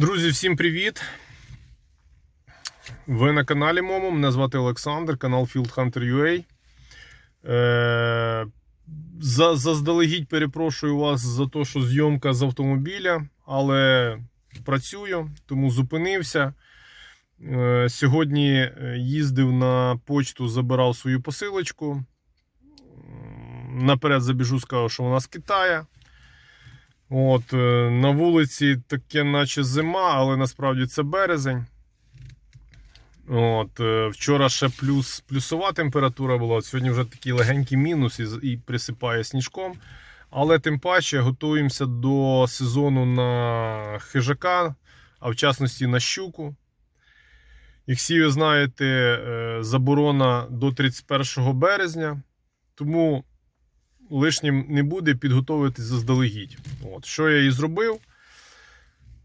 Друзі, всім привіт! Ви на каналі Момо. Мене звати Олександр, канал Field Hunter UA. Е, за- Заздалегідь перепрошую вас за те, що зйомка з автомобіля, але працюю, тому зупинився. Е, Сьогодні е, їздив на почту, забирав свою посилочку. Наперед забіжу, скажу, що вона з Китая. От, е, на вулиці таке, наче зима, але насправді це березень. От, е, вчора ще плюс, плюсова температура була. От сьогодні вже такий легенький мінус і, і присипає сніжком. Але тим паче готуємося до сезону на хижака, а в частності на щуку. Як всі ви знаєте, е, заборона до 31 березня. Тому лишнім не буде підготовитись заздалегідь. От, що я і зробив.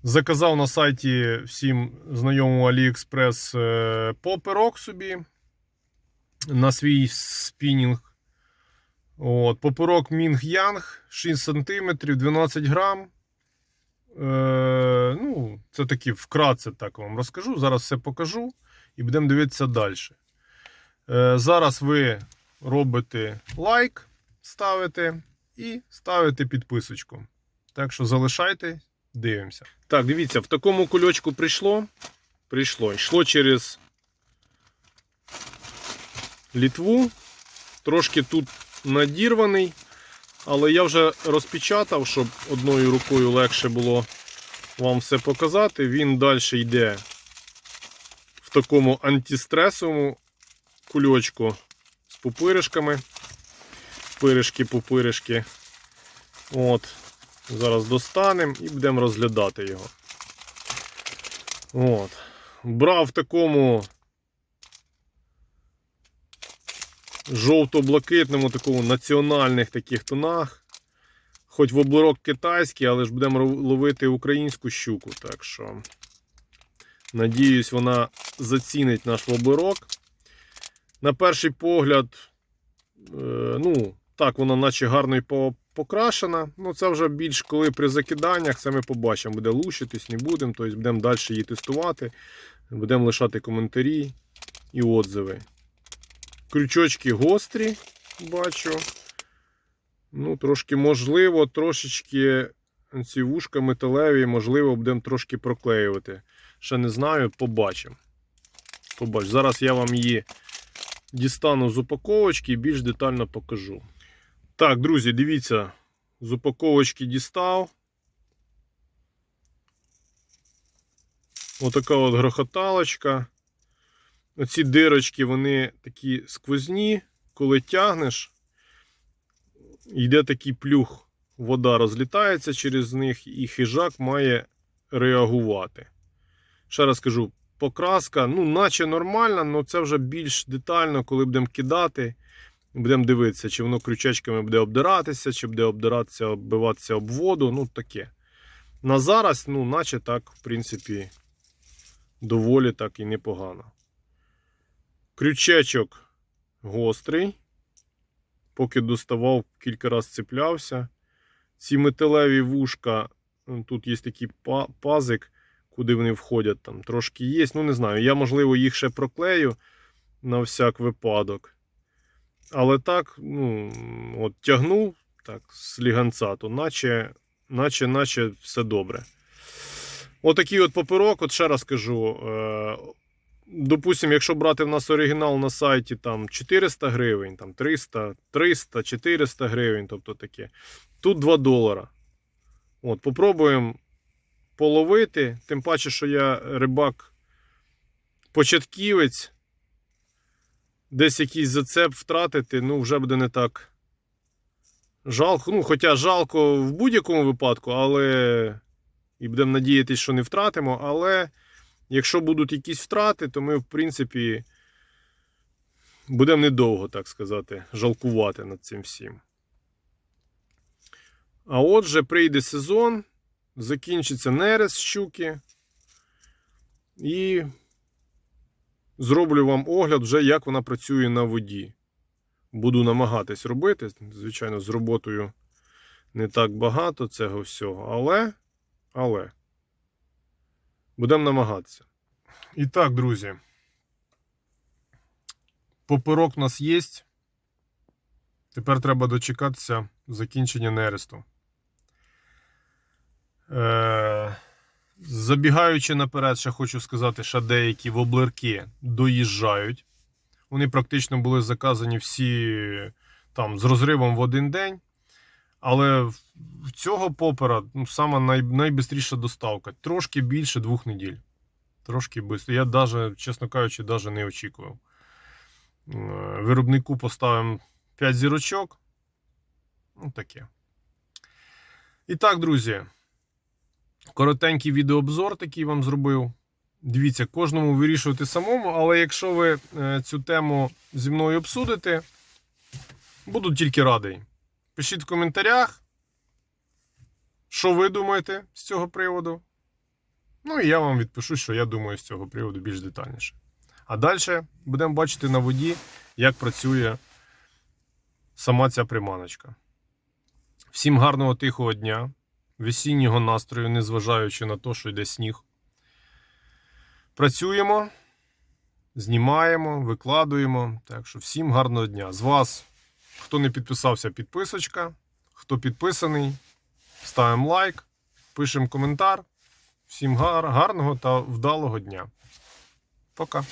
Заказав на сайті всім знайомому AliExpress е, поперок собі на свій спінінг. От, поперок Мінг Янг 6 см, 12 грам. Е, ну, це таки вкратце так вам розкажу. Зараз все покажу і будемо дивитися далі. Е, зараз ви робите лайк ставите і ставите підписочку. Так що залишайте, дивимося. Так, дивіться, в такому кульочку прийшло. Прийшло. Йшло через літву. Трошки тут надірваний, але я вже розпечатав, щоб одною рукою легше було вам все показати. Він далі йде в такому антистресовому кульочку з пупиришками пиришки пупиришки. От. Зараз достанемо і будемо розглядати його. От. Брав в такому жовто-блакитному, такому національних таких тонах. Хоч в облирок китайський, але ж будемо ловити українську щуку. Так що, надіюсь, вона зацінить наш воблерок. На перший погляд, Е, ну, так, вона наче гарно і покрашена. Ну, це вже більш коли при закиданнях, це ми побачимо, буде лущитись, не будемо. Тобто будемо далі її тестувати, будемо лишати коментарі і отзиви. Крючочки гострі, бачу. Ну, трошки можливо, трошечки ці вушка металеві, можливо, будемо трошки проклеювати. Ще не знаю, побачимо. Побач. Зараз я вам її дістану з упаковочки і більш детально покажу. Так, друзі, дивіться, з упаковочки дістав. Отака от грохоталочка. Оці дирочки, вони такі сквозні, коли тягнеш, йде такий плюх, вода розлітається через них, і хижак має реагувати. Ще раз кажу, покраска, ну, наче нормальна, але це вже більш детально, коли будемо кидати. Будемо дивитися, чи воно крючечками буде обдиратися, чи буде обдиратися, оббиватися об воду. Ну, таке. На зараз, ну, наче так, в принципі, доволі так і непогано. Крючечок гострий. Поки доставав, кілька разів цеплявся. Ці металеві вушка, ну, тут є такий пазик куди вони входять, там трошки є. Ну, не знаю. Я, можливо, їх ще проклею на всяк випадок. Але так, ну, от тягнув так, з ліганця, то наче, наче, наче все добре. Отакий от паперок, от ще раз кажу. Е, допустимо, якщо брати в нас оригінал на сайті там 400 гривень, там 300, 300, 400 гривень, тобто таке. Тут 2 долара. От, попробуємо половити. Тим паче, що я рибак початківець. Десь якийсь зацеп втратити, ну, вже буде не так жалко. Ну, хоча жалко в будь-якому випадку, але. І будемо надіятися, що не втратимо. Але якщо будуть якісь втрати, то ми, в принципі, будемо недовго, так сказати, жалкувати над цим всім. А отже, прийде сезон закінчиться нерест щуки. І зроблю вам огляд вже, як вона працює на воді. Буду намагатись робити. Звичайно, з роботою не так багато цього всього. Але, але Будемо намагатися. І так, друзі. Поперок у нас є. Тепер треба дочекатися закінчення нересту. Е, забігаючи наперед, ще хочу сказати, що деякі воблерки доїжджають. Вони практично були заказані всі там з розривом в один день. Але в цього попера ну, сама най, найбистріша доставка. Трошки більше двох неділь. Трошки швидко. Я навіть, чесно кажучи, навіть не очікував. Виробнику поставимо 5 зірочок. Ну, таке. І так, друзі. Коротенький відеообзор такий вам зробив. Дивіться, кожному вирішувати самому, але якщо ви е, цю тему зі мною обсудите, буду тільки радий. Пишіть в коментарях, що ви думаєте з цього приводу. Ну і я вам відпишу, що я думаю з цього приводу більш детальніше. А далі будемо бачити на воді, як працює сама ця приманочка. Всім гарного тихого дня, весіннього настрою, незважаючи на те, що йде сніг. Працюємо, знімаємо, викладуємо. Так що всім гарного дня. З вас, хто не підписався, підписочка. Хто підписаний, ставимо лайк, пишемо коментар. Всім гар- гарного та вдалого дня. Пока.